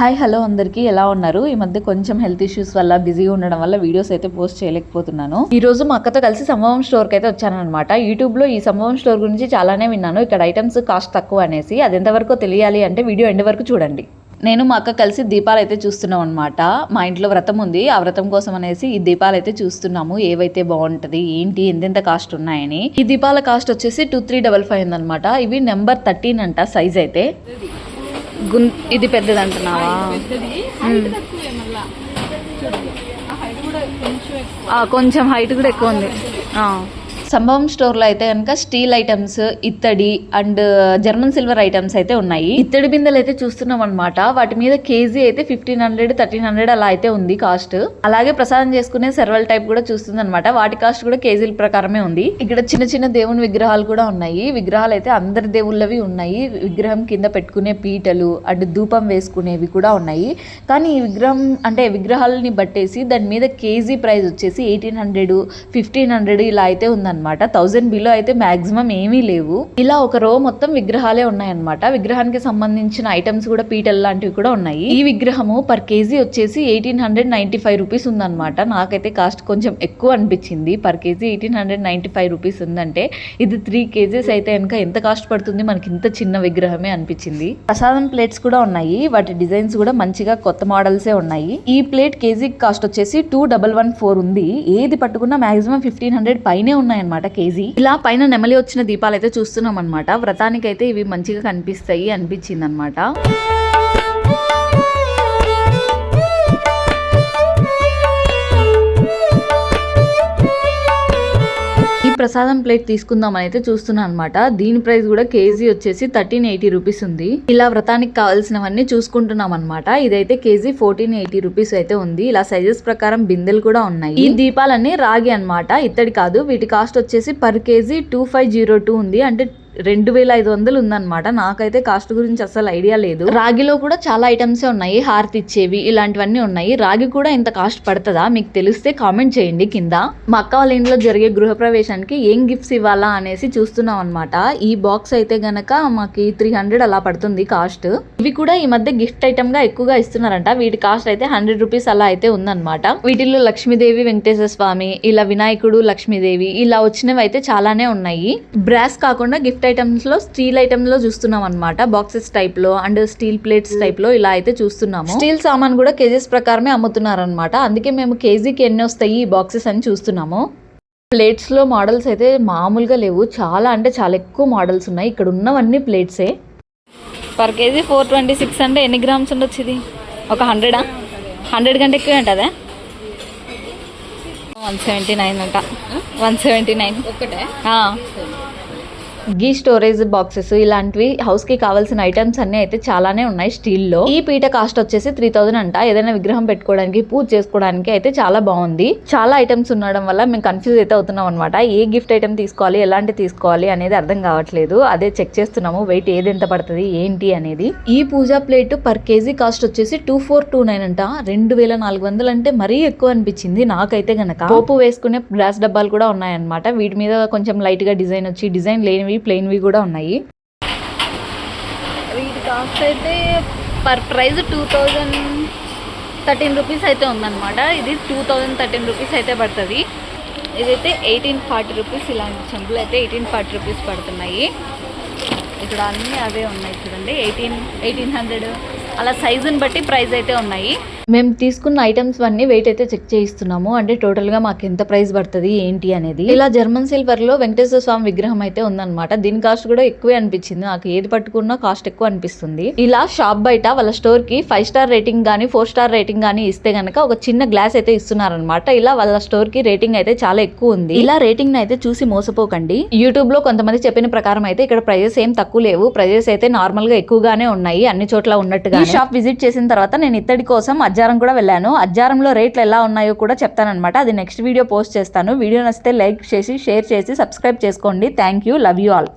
Hi hello అందరికీ. ఎలా ఉన్నారు? ఈ మధ్య కొంచెం హెల్త్ ఇష్యూస్ వల్ల బిజీగా ఉండడం వల్ల వీడియోస్ అయితే పోస్ట్ చేయలేకపోతున్నాను. ఈ రోజు మా అక్కతో కలిసి సంభవం స్టోర్కి అయితే వచ్చానమాట యూట్యూబ్లో ఈ సంభవం స్టోర్ గురించి చాలానే విన్నాను. ఇక్కడ ఐటమ్స్ కాస్ట్ తక్కువ అనేసి అది ఎంతవరకు తెలియాలి అంటే వీడియో ఎండ్ వరకు చూడండి. నేను మా అక్క కలిసి దీపాలు అయితే చూస్తున్నాం అనమాట మా ఇంట్లో వ్రతం ఉంది. ఆ వ్రతం కోసం అనేసి ఈ దీపాలు అయితే చూస్తున్నాము. ఏవైతే బాగుంటుంది ఏంటి ఎంతెంత కాస్ట్ ఉన్నాయని. ఈ దీపాల కాస్ట్ వచ్చేసి టూ త్రీ డబల్ ఫైవ్ ఉందనమాట ఇవి నెంబర్ థర్టీన్ అంట సైజ్ అయితే. గున్ ఇది పెద్దది. అంటున్నావా కొంచెం హైట్ కూడా ఎక్కువ ఉంది. సంభవం స్టోర్లో అయితే కనుక స్టీల్ ఐటమ్స్ ఇత్తడి and uh, German silver items అయితే ఉన్నాయి. ఇత్తడి బిందెలు అయితే చూస్తున్నాం అనమాట వాటి మీద కేజీ అయితే ఫిఫ్టీన్ హండ్రెడ్ థర్టీన్ హండ్రెడ్ అలా అయితే ఉంది కాస్ట్. అలాగే ప్రసాదం చేసుకునే సెర్వల్ టైప్ కూడా చూస్తుంది అనమాట వాటి కాస్ట్ కూడా కేజీల ప్రకారమే ఉంది. ఇక్కడ చిన్న చిన్న దేవుని విగ్రహాలు కూడా ఉన్నాయి. విగ్రహాలు అయితే అందరి దేవుళ్ళవి ఉన్నాయి. విగ్రహం కింద పెట్టుకునే పీటలు అండ్ ధూపం వేసుకునేవి కూడా ఉన్నాయి. కానీ ఈ విగ్రహం అంటే విగ్రహాలని బట్టేసి దాని మీద కేజీ ప్రైస్ వచ్చేసి ఎయిటీన్ హండ్రెడ్ ఫిఫ్టీన్ హండ్రెడ్ ఇలా అయితే ఉందన్నమాట. థౌజండ్ బిలో అయితే మాక్సిమం ఏమీ లేవు. ఇలా ఒక రో మొత్తం విగ్రహాలే ఉన్నాయన్నమాట. విగ్రహానికి సంబంధించిన ఐటమ్స్ కూడా పీటలు లాంటివి కూడా ఉన్నాయి. ఈ విగ్రహము పర్ కేజీ వచ్చేసి eighteen hundred ninety five rupees ఉందన్నమాట. నాకైతే కాస్ట్ కొంచెం ఎక్కువ అనిపించింది. Per KG eighteen hundred ninety five rupees ఉందంటే ఇది త్రీ కేజీస్ అయితే కనుక ఎంత కాస్ట్ పడుతుంది? మనకి ఇంత చిన్న విగ్రహమే అనిపించింది. ప్రసాదం ప్లేట్స్ కూడా ఉన్నాయి. వాటి డిజైన్స్ కూడా మంచిగా కొత్త మోడల్సే ఉన్నాయి. ఈ ప్లేట్ కేజీ కాస్ట్ వచ్చేసి టూ డబల్ వన్ ఫోర్ ఉంది. ఏది పట్టుకున్నా మాక్సిమం ఫిఫ్టీన్ హండ్రెడ్ పైనే అనమాట కేజీ. ఇలా పైన నెమలి వచ్చిన దీపాలు అయితే చూస్తున్నాం అనమాట వ్రతానికైతే ఇవి మంచిగా కనిపిస్తాయి అనిపించింది అనమాట ప్రసాదం ప్లేట్ తీసుకుందామని అయితే చూస్తున్నాను అనమాట దీని ప్రైస్ కూడా కేజీ వచ్చేసి థర్టీన్ ఎయిటీ రూపీస్ ఉంది. ఇలా వ్రతానికి కావాల్సినవన్నీ చూసుకుంటున్నాం అనమాట ఇదైతే కేజీ ఫోర్టీన్ ఎయిటీ రూపీస్ అయితే ఉంది. ఇలా సైజెస్ ప్రకారం బిందెలు కూడా ఉన్నాయి. ఈ దీపాలన్నీ రాగి అన్నమాట. ఇత్తడి కాదు. వీటి కాస్ట్ వచ్చేసి per KG two five zero two ఉంది. అంటే రెండు వేల ఐదు వందలు ఉందన్నమాట. నాకైతే కాస్ట్ గురించి అసలు ఐడియా లేదు. రాగిలో కూడా చాలా ఐటమ్స్ ఉన్నాయి. హారతి ఇచ్చేవి ఇలాంటివన్నీ ఉన్నాయి. రాగి కూడా ఇంత కాస్ట్ పడుతుందా? మీకు తెలిస్తే కామెంట్ చేయండి కింద. మా అక్క వాళ్ళ ఇంట్లో జరిగే గృహప్రవేశానికి ఏం గిఫ్ట్స్ ఇవ్వాలా అనేసి చూస్తున్నాం అనమాట ఈ బాక్స్ అయితే గనక మాకు త్రీ హండ్రెడ్ అలా పడుతుంది కాస్ట్. ఇవి కూడా ఈ మధ్య గిఫ్ట్ ఐటమ్గా ఎక్కువగా ఇస్తున్నారంట. వీటి కాస్ట్ అయితే హండ్రెడ్ రూపీస్ అలా అయితే ఉందన్నమాట. వీటిల్లో లక్ష్మీదేవి వెంకటేశ్వర స్వామి ఇలా వినాయకుడు లక్ష్మీదేవి ఇలా వచ్చినవి అయితే చాలానే ఉన్నాయి. బ్రాస్ కాకుండా గిఫ్ట్ ఐటమ్స్లో స్టీల్ ఐటమ్స్లో చూస్తున్నాం అనమాట బాక్సెస్ టైప్లో అండ్ స్టీల్ ప్లేట్స్ టైప్లో ఇలా అయితే చూస్తున్నాము. స్టీల్ సామాన్ కూడా కేజెస్ ప్రకారమే అమ్ముతున్నారు అనమాట అందుకే మేము కేజీకి ఎన్ని వస్తాయి ఈ బాక్సెస్ అని చూస్తున్నాము. ప్లేట్స్లో మోడల్స్ అయితే మామూలుగా లేవు. చాలా అంటే చాలా ఎక్కువ మోడల్స్ ఉన్నాయి. ఇక్కడ ఉన్నవన్నీ ప్లేట్సే. Per KG four twenty six అంటే ఎన్ని గ్రామ్స్ ఉండొచ్చు ఇది? ఒక హండ్రెడా? హండ్రెడ్ కంటే ఎక్కువ ఉంటుందా? వన్ సెవెంటీ నైన్ అంట. One seventy nine. ఒకటే? గీ స్టోరేజ్ బాక్సెస్ ఇలాంటివి హౌస్కి కావాల్సిన ఐటమ్స్ అన్ని అయితే చాలానే ఉన్నాయి స్టీల్లో ఈ పీట కాస్ట్ వచ్చేసి త్రీ థౌసండ్ అంట. ఏదైనా విగ్రహం పెట్టుకోవడానికి పూజ చేసుకోవడానికి అయితే చాలా బాగుంది. చాలా ఐటమ్స్ ఉండడం వల్ల మేము కన్ఫ్యూజ్ అయితే అవుతున్నాం అనమాట ఏ గిఫ్ట్ ఐటమ్ తీసుకోవాలి ఎలాంటి తీసుకోవాలి అనేది అర్థం కావట్లేదు. అదే చెక్ చేస్తున్నాము వెయిట్ ఏది ఎంత పడుతుంది ఏంటి అనేది. ఈ puja plate per KG cost వచ్చేసి టూ ఫోర్ టూ నైన్ అంట. రెండు వేల నాలుగు వందలు అంటే మరీ ఎక్కువ అనిపించింది నాకైతే గనక. పోపు వేసుకునే గ్లాస్ డబ్బాలు కూడా ఉన్నాయన్నమాట. వీటి మీద కొంచెం లైట్గా డిజైన్ వచ్చి డిజైన్ లేనివి ప్లెయిన్వి కూడా ఉన్నాయి. వీటి కాస్ట్ అయితే per price two thousand thirteen rupees అయితే ఉందన్నమాట. ఇది టూ థౌజండ్ థర్టీన్ రూపీస్ అయితే పడుతుంది. ఇదైతే ఎయిటీన్ ఫార్టీ రూపీస్ ఇలాంటి చెంబులు అయితే ఎయిటీన్ ఫార్టీ రూపీస్ పడుతున్నాయి. ఇక్కడ అన్నీ అవే ఉన్నాయి చూడండి. ఎయిటీన్ ఎయిటీన్ హండ్రెడ్ అలా సైజుని బట్టి ప్రైస్ అయితే ఉన్నాయి. మేము తీసుకున్న ఐటమ్స్ అన్ని వెయిట్ అయితే చెక్ చేయిస్తున్నాము. అంటే టోటల్గా మాకు ఎంత ప్రైస్ పడుతుంది ఏంటి అనేది. ఇలా జర్మన్ సిల్వర్లో వెంకటేశ్వర స్వామి విగ్రహం అయితే ఉందన్నమాట. దీని కాస్ట్ కూడా ఎక్కువే అనిపించింది. నాకు ఏది పట్టుకున్నా కాస్ట్ ఎక్కువ అనిపిస్తుంది. ఇలా షాప్ బయట వాళ్ళ స్టోర్కి ఫైవ్ స్టార్ రేటింగ్ గానీ ఫోర్ స్టార్ రేటింగ్ గానీ ఇస్తే గనక ఒక చిన్న గ్లాస్ అయితే ఇస్తున్నారనమాట ఇలా వాళ్ళ స్టోర్కి రేటింగ్ అయితే చాలా ఎక్కువ ఉంది. ఇలా రేటింగ్ అయితే చూసి మోసపోకండి. యూట్యూబ్లో కొంతమంది చెప్పిన ప్రకారం అయితే ఇక్కడ ప్రైజెస్ ఏం తక్కువ లేవు. ప్రైజెస్ అయితే నార్మల్గా ఎక్కువగానే ఉన్నాయి. అన్ని చోట్ల ఉన్నట్టుగా షాప్ విజిట్ చేసిన తర్వాత నేను ఇత్తడి కోసం అజ్జారం కూడా వెళ్ళాను. అజ్జారంలో రేట్లు ఎలా ఉన్నాయో కూడా చెప్తానమాట అది నెక్స్ట్ వీడియో పోస్ట్ చేస్తాను. వీడియో నచ్చితే లైక్ చేసి షేర్ చేసి సబ్స్క్రైబ్ చేసుకోండి. Thank you. Love you all.